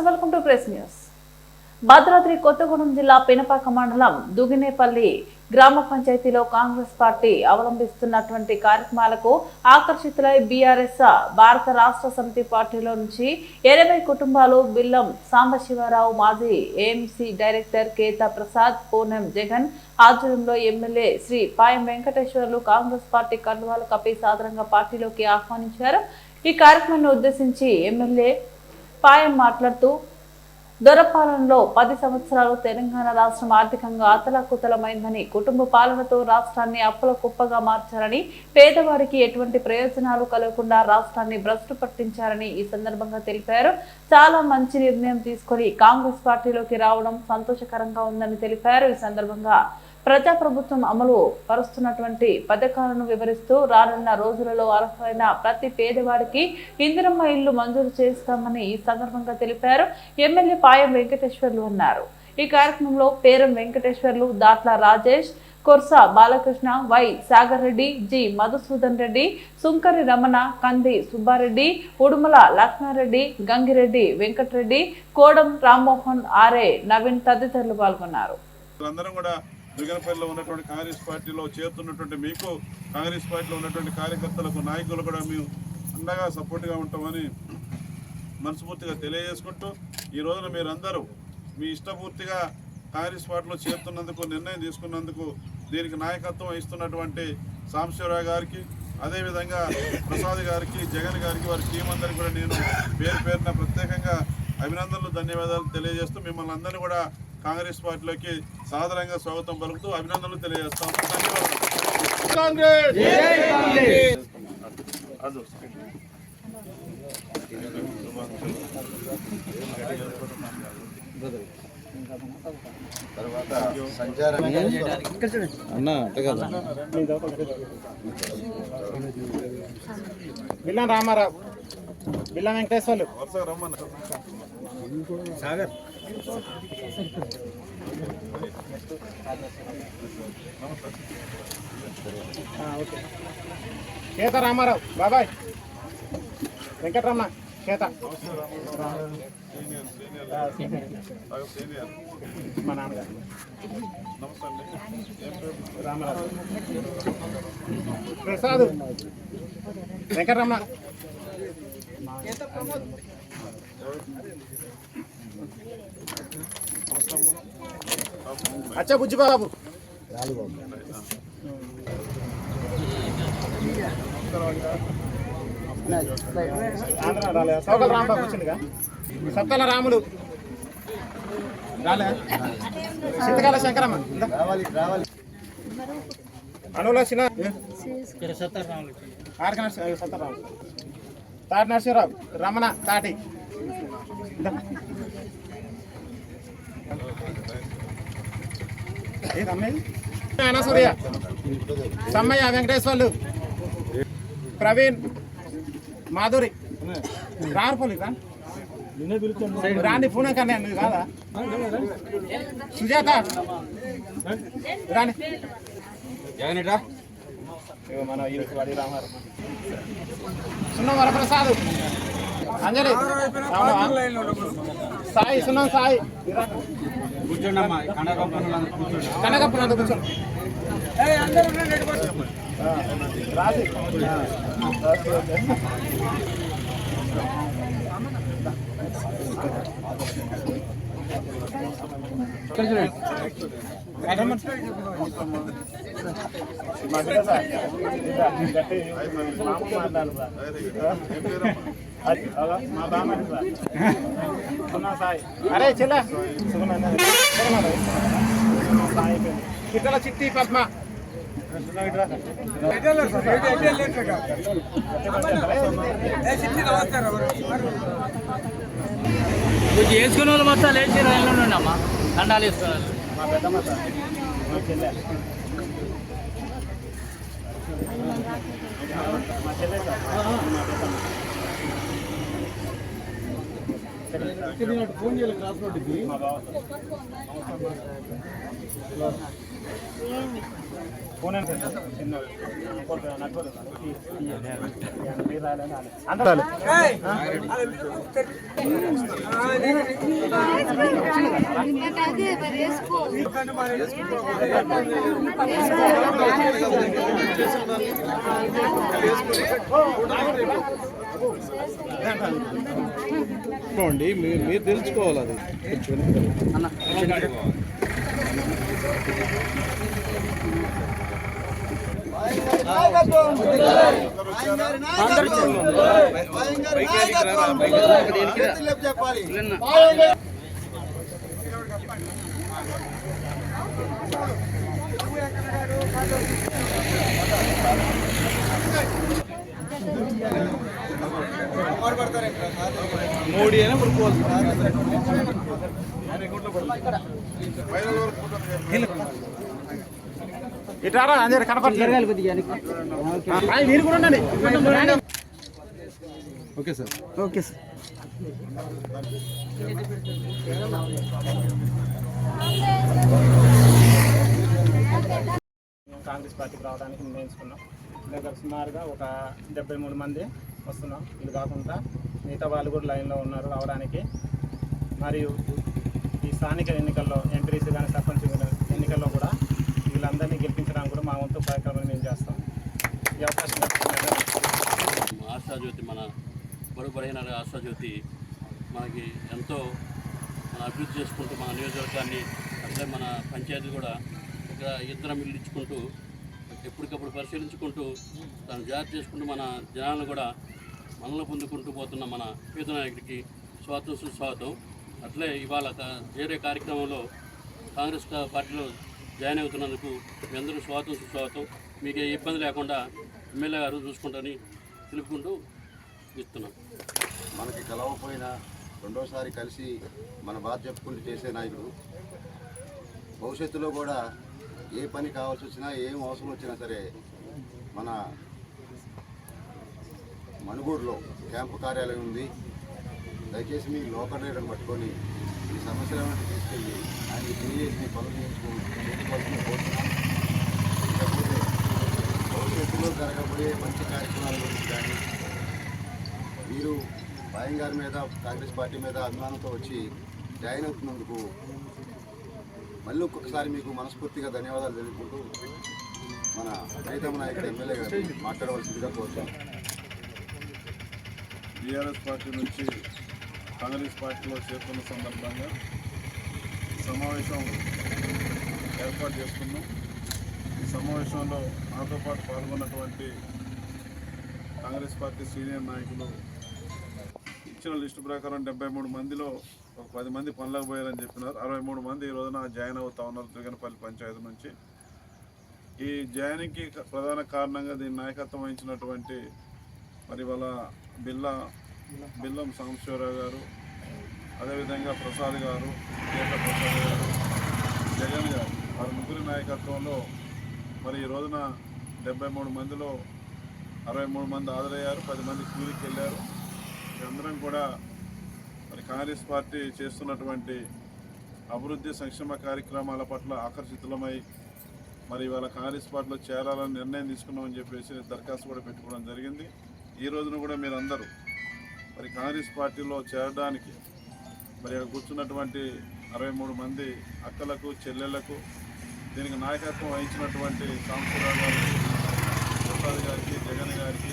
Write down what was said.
Press news. Bhadradri Kothagudem జిల్లా పినపాక మండలం దుగినేపల్లి గ్రామ పంచాయతీలో కాంగ్రెస్ పార్టీ అవలంబిస్తున్నటువంటి కార్యక్రమాలకు ఆకర్షితులై బీఆర్ఎస్ భారత రాష్ట్ర సమితి పార్టీలో నుంచి ఇరవై కుటుంబాలు బిల్లం సాంబశివరావు మాజీ ఏఎంసీ డైరెక్టర్ కేతా ప్రసాద్ పూనం జగన్ ఆధ్వర్యంలో ఎమ్మెల్యే శ్రీ పాయం వెంకటేశ్వర్లు కాంగ్రెస్ పార్టీ కండువాలు కప్పి సాధారణంగా పార్టీలోకి ఆహ్వానించారు. ఈ కార్యక్రమాన్ని ఉద్దేశించి ఎమ్మెల్యే పాయం మాట్లాడుతూ దొరపాలనలో పది సంవత్సరాలు తెలంగాణ రాష్ట్రం ఆర్థికంగా అతలాకుతలమైందని కుటుంబ పాలనతో రాష్ట్రాన్ని అప్పుల కుప్పగా మార్చారని పేదవారికి ఎటువంటి ప్రయోజనాలు కలగకుండా రాష్ట్రాన్ని భ్రష్టు పట్టించారని ఈ సందర్భంగా తెలిపారు. చాలా మంచి నిర్ణయం తీసుకొని కాంగ్రెస్ పార్టీలోకి రావడం సంతోషకరంగా ఉందని తెలిపారు. ఈ సందర్భంగా ప్రజాప్రభుత్వం అమలు పరుస్తున్నటువంటి పథకాలను వివరిస్తూ రానున్న రోజులలో అర్హులైన ప్రతి పేదవాడికి ఇందిరమ్మ ఇల్లు మంజూరు చేస్తామని ఈ సందర్భంగా తెలిపారు. ఎమ్మెల్యే పాయం వెంకటేశ్వర్లు అన్నారు. ఈ కార్యక్రమంలో Peram Venkateswarlu Datla Rajesh Korsa Balakrishna Y Sagar Reddy G Madhusudan Reddy Sunkari Ramana Kandi Subbareddy Udumala Lakshmareddy Gangireddy Venkatareddy Kodam Rammohan RA Naveen తదితరులు పాల్గొన్నారు. దుగనపల్లిలో ఉన్నటువంటి కాంగ్రెస్ పార్టీలో చేరుతున్నటువంటి మీకు కాంగ్రెస్ పార్టీలో ఉన్నటువంటి కార్యకర్తలకు నాయకులు కూడా మేము అండగా సపోర్ట్గా ఉంటామని మనస్ఫూర్తిగా తెలియజేసుకుంటూ ఈ రోజున మీరందరూ మీ ఇష్టపూర్తిగా కాంగ్రెస్ పార్టీలో చేరుతున్నందుకు నిర్ణయం తీసుకున్నందుకు దీనికి నాయకత్వం వహిస్తున్నటువంటి సాంబశివరావు గారికి అదేవిధంగా ప్రసాద్ గారికి జగన్ గారికి వారి టీం అందరికీ కూడా నేను పేరు పేరున ప్రత్యేకంగా అభినందనలు ధన్యవాదాలు తెలియజేస్తూ మిమ్మల్ని అందరినీ కూడా కాంగ్రెస్ పార్టీలోకి సాదరంగా స్వాగతం పలుకుతూ అభినందనలు తెలియజేస్తాం. అదు. బిల్లా రామారావు. బిల్లా వెంకటేశ్వర్లు. సాగర్. ఓకే. కేత రామారావు బాబాయ్. వెంకటరమణ సీనియర్ మా నాన్నగారు. రామారావు. ప్రసాద్. వెంకటరమణ. అచ్చా బుజ్జిబాబు ఆంధ్ర రాలే సౌకల్ రాంబాబు వచ్చిందిగా. సత్తల రాములు. రాలే? చింతకాల శంకరమ్మ. అనులో చిన్న ఆర్క నరసి సత్తరావు తాటి నరసింహరావు రమణ తాటి. ఇందా. సమ్మయ్య వెంకటేశ్వర్లు. ప్రవీణ్ మాధురి. రారుపల్లి రాణి రాండి పూణె కాదా? సుజాత. రాని ఇగో మన ఈ వాడి రామారావు సున్నం వరప్రసాద్ అంజలి అవునా? సాయి సున్నం సాయి కూర్చోండమ్మా కనకంపన కూర్చోండి కనకప్ప నందు కూర్చో ఆ, రాజీ అరే చెల్ల చిట్టి పద్మ వేసుకున్న వాళ్ళు మొత్తం లేచి రైలు ఉండమ్మా దండాలు పెద్దమ్మ ఫోన్ చేయాలి క్రాస్ రోడ్డుకి. చూడండి మీరు మీరు తెలుసుకోవాలి అది. కొంచెం అన్న. తీసుకోండి మీరు మీరు తెలుసుకోవాలి అది కొంచెం మోడీ అయినా పడుకోవాలి ఫైనల్ వరకు ఫోటో తీయండి. ఇటారా అందరు కనపడలేదు మీరు కూడా ఉండండి. Okay sir. Okay sir. Congress పార్టీకి రావడానికి నిర్ణయించుకున్నాం. దగ్గర సుమారుగా ఒక డెబ్బై మూడు మంది వస్తున్నాం. ఇది కాకుండా మిగతా వాళ్ళు కూడా లైన్లో ఉన్నారు రావడానికి. మరియు ఈ స్థానిక ఎన్నికల్లో ఎంపీసీ కానీ సర్పంచ్ ఎన్నికల్లో కూడా వీళ్ళందరినీ గెలిపించడానికి కూడా మా వంతు కార్యక్రమాన్ని మేము చేస్తాం. ఈ అవకాశం ఆశాజ్యోతి మన బడుబడైన ఆశాజ్యోతి మనకి ఎంతో మన అభివృద్ధి చేసుకుంటూ మన నియోజకవర్గాన్ని అట్లే మన పంచాయతీ కూడా ఇక్కడ ఇద్దరం ఇల్లు ఇచ్చుకుంటూ ఎప్పటికప్పుడు పరిశీలించుకుంటూ దాన్ని జాగ్రత్త చేసుకుంటూ మన జనాలను కూడా మనలో పొందుకుంటూ పోతున్న మన పేద నాయకుడికి స్వాతం సుస్వాగతం అట్లే ఇవాళ క- వేరే కార్యక్రమంలో కాంగ్రెస్ పార్టీలో జాయిన్ అవుతున్నందుకు మీ అందరూ స్వాగతం సుస్వాగతం. మీకు ఏ ఇబ్బంది లేకుండా ఎమ్మెల్యే గారు చూసుకుంటారని తెలుపుకుంటూ ఇస్తున్నాం. మనకి కలవకపోయినా రెండోసారి కలిసి మన బాధ చెప్పుకుంటూ చేసే నాయకుడు భవిష్యత్తులో కూడా ఏ పని కావాల్సి వచ్చినా ఏం అవసరం వచ్చినా సరే మన మణుగూరులో క్యాంపు కార్యాలయం ఉంది. దయచేసి మీ లోకల్ లీడర్ని పట్టుకొని ఈ సమస్యలను తీసుకెళ్ళి ఆయనకి తెలియజేసి పనులు చేయించుకోవాల్సిన కోరుతున్నాను భవిష్యత్తులో జరగబోయే మంచి కార్యక్రమాల గురించి కానీ మీరు బాయం గారి మీద కాంగ్రెస్ పార్టీ మీద అభిమానంతో వచ్చి జాయిన్ అవుతున్నందుకు మళ్ళీ ఒక్కొక్కసారి మీకు మనస్ఫూర్తిగా ధన్యవాదాలు తెలుపుకుంటూ మన రైతమ్మ నాయకుడు ఎమ్మెల్యే గారు మాట్లాడవలసిందిగా కోరుతాం టీఆర్ఎస్ పార్టీ నుంచి కాంగ్రెస్ పార్టీలో చేరుకున్న సందర్భంగా సమావేశం ఏర్పాటు చేసుకున్నాం. ఈ సమావేశంలో నాతో పాటు పాల్గొన్నటువంటి కాంగ్రెస్ పార్టీ సీనియర్ నాయకులు ఇచ్చిన లిస్టు ప్రకారం డెబ్బై మూడు మందిలో ఒక పది మంది పనులకు పోయారని చెప్పినారు. అరవై మూడు మంది ఈ రోజున జాయిన్ అవుతా ఉన్నారు దుగనపల్లి పంచాయతీ నుంచి. ఈ జాయినింగ్కి ప్రధాన కారణంగా దీని నాయకత్వం వహించినటువంటి మరి వాళ్ళ బిల్లా బిల్లం సాంబశివరావు గారు అదేవిధంగా ప్రసాద్ గారు కేక ప్రసాద్ గారు జగన్ గారు వారి ముగ్గురి నాయకత్వంలో మరి ఈ రోజున డెబ్బై మూడు మందిలో అరవై మూడు మంది హాజరయ్యారు పది మంది కూలికి వెళ్ళారు. అందరం కూడా మరి కాంగ్రెస్ పార్టీ చేస్తున్నటువంటి అభివృద్ధి సంక్షేమ కార్యక్రమాల పట్ల ఆకర్షితులమై మరి ఇవాళ కాంగ్రెస్ పార్టీలో చేరాలని నిర్ణయం తీసుకున్నామని చెప్పేసి దరఖాస్తు కూడా పెట్టుకోవడం జరిగింది. ఈ రోజున కూడా మీరందరూ మరి కాంగ్రెస్ పార్టీలో చేరడానికి మరి ఇక్కడ కూర్చున్నటువంటి అరవై మూడు మంది అక్కలకు చెల్లెళ్ళకు దీనికి నాయకత్వం వహించినటువంటి సాంబశివరావు గారికి ప్రసాద్ గారికి జగన్ గారికి